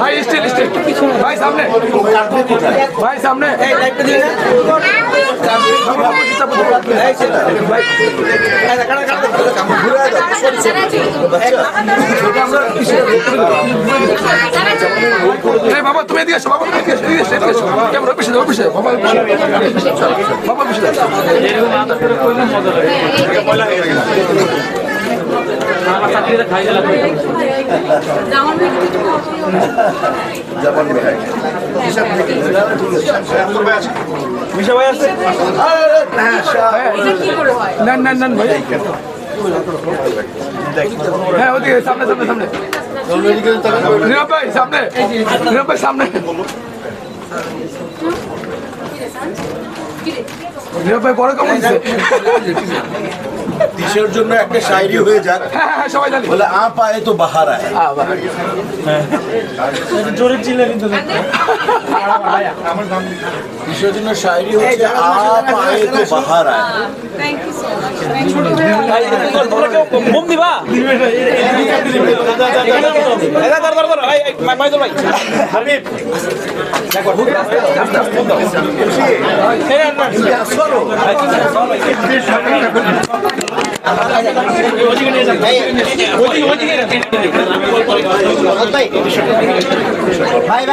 ভাই still still ভাই সামনে। ভাই সামনে। বাবা তুমি এদিকে এসো বাবা তুমি এদিকে এসো এদিকে এসো, এদিকে এসো। ক্যামেরা পিছিয়ে দাও পিছিয়ে দাও, বাবা পিছিয়ে দাও। বাবা পিছিয়ে দাও নেন নেন নেন ভাই। হ্যাঁ ওদিকে সামনে সামনে সামনে। নীরব ভাই সামনে। নীরব ভাই সামনে। নীরব ভাই বড় কেমন দেশের জন্য একটা শায়রি হয়ে যাক সবাই জানি বলে আ পায়ে তো বাহার আয় জোরে কিন্তু জন্য শায়রি হচ্ছে আ পায়ে তো বাহার আয় ভাই